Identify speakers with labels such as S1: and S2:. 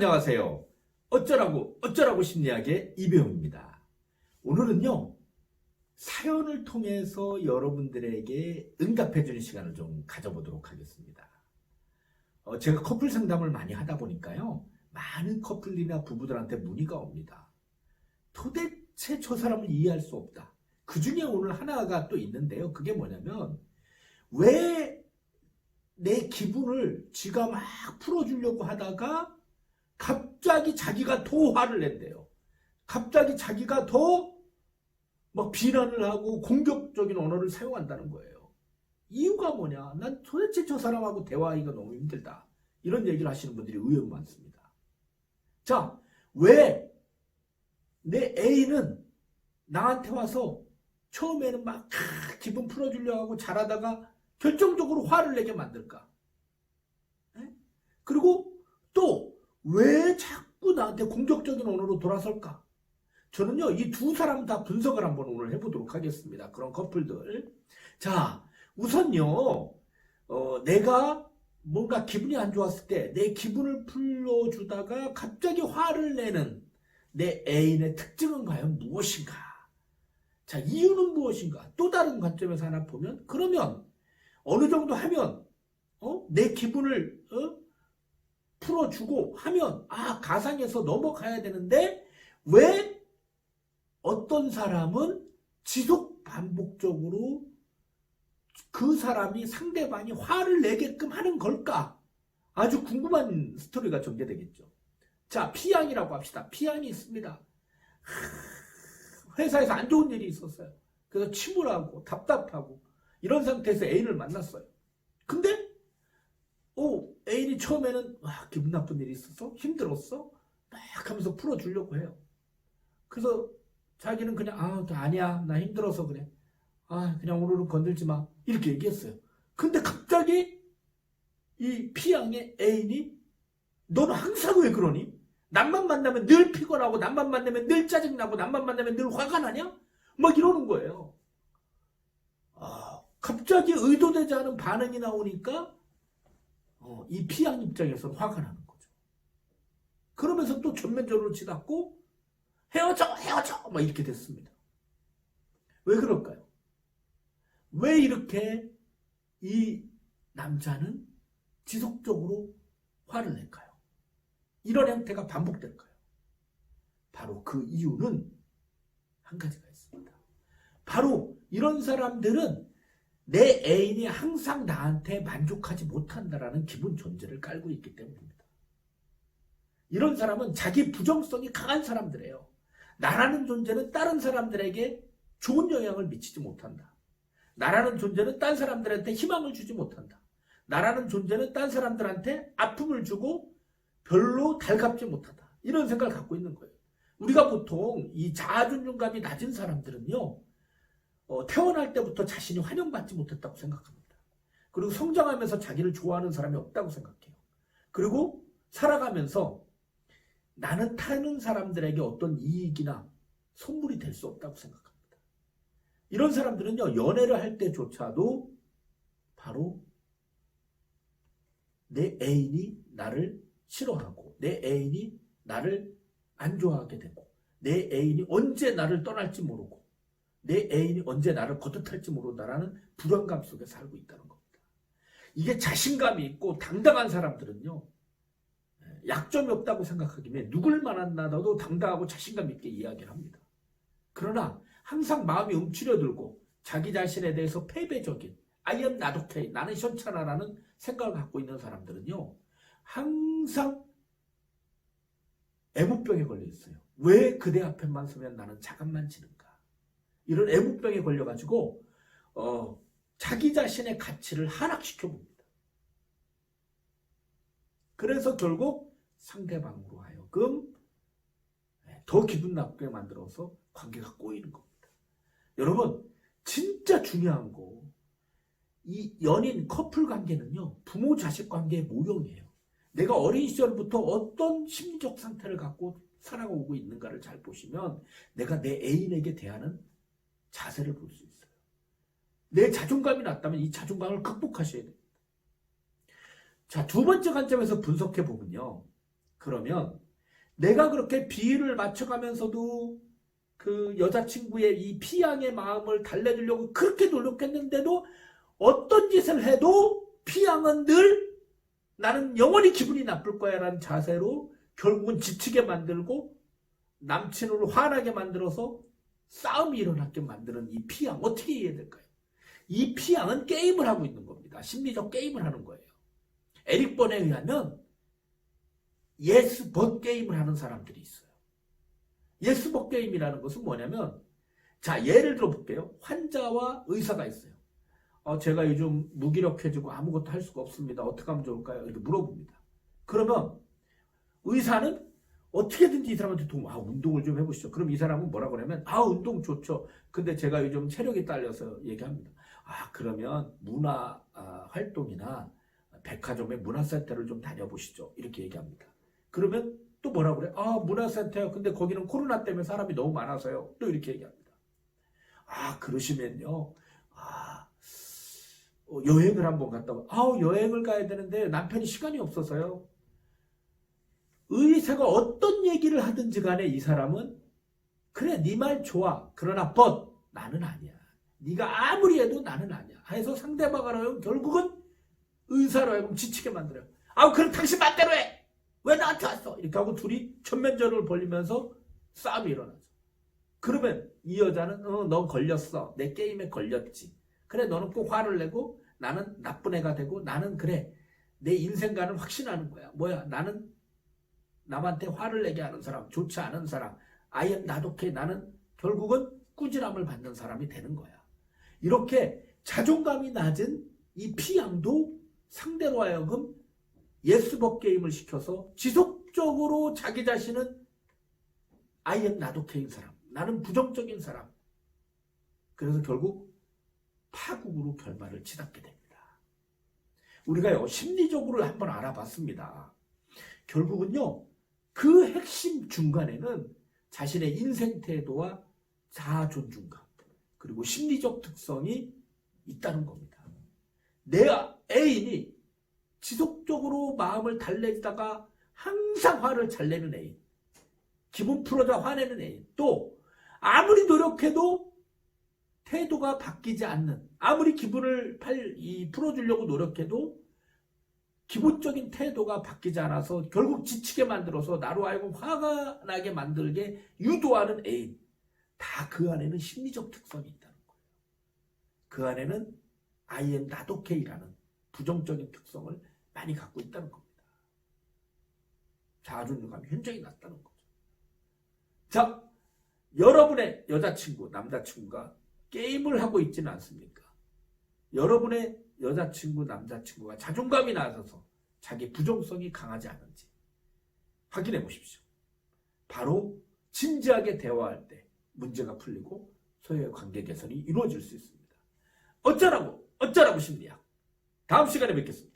S1: 안녕하세요. 어쩌라고 어쩌라고 심리학의 이배용입니다. 오늘은요 사연을 통해서 여러분들에게 응답해 주는 시간을 좀 가져보도록 하겠습니다. 어, 제가 커플 상담을 많이 하다 보니까요 많은 커플이나 부부들한테 문의가 옵니다. 도대체 저 사람을 이해할 수 없다. 그 중에 오늘 하나가 또 있는데요. 그게 뭐냐면 왜 내 기분을 지가 막 풀어주려고 하다가 갑자기 자기가 더 화를 낸대요. 갑자기 자기가 더 막 비난을 하고 공격적인 언어를 사용한다는 거예요. 이유가 뭐냐? 난 도대체 저 사람하고 대화하기가 너무 힘들다. 이런 얘기를 하시는 분들이 의외로 많습니다. 자, 왜 내 애인은 나한테 와서 처음에는 막 아, 기분 풀어주려고 하고 잘하다가 결정적으로 화를 내게 만들까? 에? 그리고 또 왜 자꾸 나한테 공격적인 언어로 돌아설까? 저는요, 이 두 사람 다 분석을 한번 오늘 해보도록 하겠습니다. 그런 커플들. 자, 우선요, 어, 내가 뭔가 기분이 안 좋았을 때 내 기분을 풀어주다가 갑자기 화를 내는 내 애인의 특징은 과연 무엇인가? 자, 이유는 무엇인가? 또 다른 관점에서 하나 보면, 그러면 어느 정도 하면, 어? 내 기분을, 어? 풀어주고 하면, 아, 가상에서 넘어가야 되는데, 왜 어떤 사람은 지속 반복적으로 그 사람이 상대방이 화를 내게끔 하는 걸까? 아주 궁금한 스토리가 전개되겠죠. 자, 피양이라고 합시다. 피양이 있습니다. 회사에서 안 좋은 일이 있었어요. 그래서 침울하고 답답하고 이런 상태에서 애인을 만났어요. 근데 오 애인이 처음에는 와 기분 나쁜 일이 있었어 힘들었어 막 하면서 풀어주려고 해요. 그래서 자기는 그냥 아 아니야 나 힘들어서 그래 아 그냥 오늘은 건들지 마 이렇게 얘기했어요. 근데 갑자기 이 피양의 애인이 너는 항상 왜 그러니? 남만 만나면 늘 피곤하고 남만 만나면 늘 짜증나고 남만 만나면 늘 화가 나냐? 막 이러는 거예요. 아, 갑자기 의도되지 않은 반응이 나오니까 어, 이 피양 입장에서는 화가 나는 거죠. 그러면서 또 전면적으로 치닫고 헤어져 헤어져 막 이렇게 됐습니다. 왜 그럴까요? 왜 이렇게 이 남자는 지속적으로 화를 낼까요? 이런 형태가 반복될까요? 바로 그 이유는 한 가지가 있습니다. 바로 이런 사람들은 내 애인이 항상 나한테 만족하지 못한다라는 기분 존재를 깔고 있기 때문입니다. 이런 사람은 자기 부정성이 강한 사람들이에요. 나라는 존재는 다른 사람들에게 좋은 영향을 미치지 못한다. 나라는 존재는 딴 사람들한테 희망을 주지 못한다. 나라는 존재는 딴 사람들한테 아픔을 주고 별로 달갑지 못하다. 이런 생각을 갖고 있는 거예요. 우리가 보통 이 자아존중감이 낮은 사람들은요, 어, 태어날 때부터 자신이 환영받지 못했다고 생각합니다. 그리고 성장하면서 자기를 좋아하는 사람이 없다고 생각해요. 그리고 살아가면서 나는 타는 사람들에게 어떤 이익이나 선물이 될 수 없다고 생각합니다. 이런 사람들은요, 연애를 할 때조차도 바로 내 애인이 나를 싫어하고 내 애인이 나를 안 좋아하게 되고 내 애인이 언제 나를 떠날지 모르고 내 애인이 언제 나를 거듭할지 모른다라는 불안감 속에 살고 있다는 겁니다. 이게 자신감이 있고 당당한 사람들은요. 약점이 없다고 생각하기에 누굴 만나도 당당하고 자신감 있게 이야기를 합니다. 그러나 항상 마음이 움츠려들고 자기 자신에 대해서 패배적인 I am not okay, 나는 현찮아라는 생각을 갖고 있는 사람들은요. 항상 애무병에 걸려 있어요. 왜 그대 앞에만 서면 나는 자감만 지는가? 이런 애무병에 걸려가지고 어, 자기 자신의 가치를 하락시켜 봅니다. 그래서 결국 상대방으로 하여금 더 기분 나쁘게 만들어서 관계가 꼬이는 겁니다. 여러분 진짜 중요한 거 이 연인 커플 관계는요 부모 자식 관계의 모형이에요. 내가 어린 시절부터 어떤 심리적 상태를 갖고 살아오고 있는가를 잘 보시면 내가 내 애인에게 대하는 자세를 볼 수 있어요. 내 자존감이 낮다면 이 자존감을 극복하셔야 됩니다. 자, 두 번째 관점에서 분석해 보면요. 그러면 내가 그렇게 비율을 맞춰가면서도 그 여자친구의 이 피양의 마음을 달래주려고 그렇게 노력했는데도 어떤 짓을 해도 피양은 늘 나는 영원히 기분이 나쁠 거야 라는 자세로 결국은 지치게 만들고 남친을 화나게 만들어서 싸움이 일어나게 만드는 이 피양 어떻게 이해해야 될까요? 이 피양은 게임을 하고 있는 겁니다. 심리적 게임을 하는 거예요. 에릭 번에 의하면 예스 버 게임을 하는 사람들이 있어요. 예스 버 게임이라는 것은 뭐냐면 자 예를 들어 볼게요. 환자와 의사가 있어요. 어, 제가 요즘 무기력해지고 아무것도 할 수가 없습니다. 어떻게 하면 좋을까요? 이렇게 물어봅니다. 그러면 의사는 어떻게든지 이 사람한테 도움, 아, 운동을 좀 해보시죠. 그럼 이 사람은 뭐라 그러냐면, 아, 운동 좋죠. 근데 제가 요즘 체력이 딸려서 얘기합니다. 아, 그러면 문화 아, 활동이나 백화점의 문화센터를 좀 다녀보시죠. 이렇게 얘기합니다. 그러면 또 뭐라 그래? 아, 문화센터요. 근데 거기는 코로나 때문에 사람이 너무 많아서요. 또 이렇게 얘기합니다. 아, 그러시면요. 아, 어, 여행을 한번 갔다 와. 아우, 여행을 가야 되는데 남편이 시간이 없어서요. 의사가 어떤 얘기를 하든지 간에 이 사람은 그래 네 말 좋아. 그러나 but 나는 아니야. 네가 아무리 해도 나는 아니야. 해서 상대방을 결국은 의사로 하여금 지치게 만들어요. 아우 그럼 당신 맘대로 해 왜 나한테 왔어? 이렇게 하고 둘이 전면전을 벌리면서 싸움이 일어나죠. 그러면 이 여자는 어, 너 걸렸어. 내 게임에 걸렸지. 그래 너는 꼭 화를 내고 나는 나쁜 애가 되고 나는 그래. 내 인생관을 확신하는 거야. 뭐야? 나는 남한테 화를 내게 하는 사람, 좋지 않은 사람, 아예 나독해 나는 결국은 꾸지람을 받는 사람이 되는 거야. 이렇게 자존감이 낮은 이 피양도 상대로 하여금 예스버 게임을 시켜서 지속적으로 자기 자신은 아예 나독해인 사람, 나는 부정적인 사람. 그래서 결국 파국으로 결말을 치닫게 됩니다. 우리가요, 심리적으로 한번 알아봤습니다. 결국은요, 그 핵심 중간에는 자신의 인생 태도와 자아 존중감 그리고 심리적 특성이 있다는 겁니다. 내 애인이 지속적으로 마음을 달래다가 항상 화를 잘 내는 애인, 기분 풀어다 화내는 애인, 또 아무리 노력해도 태도가 바뀌지 않는, 아무리 기분을 팔, 이, 풀어주려고 노력해도 기본적인 태도가 바뀌지 않아서 결국 지치게 만들어서 나로 하여금 화가 나게 만들게 유도하는 애인. 다 그 안에는 심리적 특성이 있다는 거예요. 그 안에는 I am okay라는 부정적인 특성을 많이 갖고 있다는 겁니다. 자존감이 현저히 낮다는 거죠. 자, 여러분의 여자친구, 남자친구가 게임을 하고 있지는 않습니까? 여러분의 여자친구, 남자친구가 자존감이 낮아서 자기 부정성이 강하지 않은지 확인해 보십시오. 바로 진지하게 대화할 때 문제가 풀리고 소유의 관계 개선이 이루어질 수 있습니다. 어쩌라고, 어쩌라고 심리학. 다음 시간에 뵙겠습니다.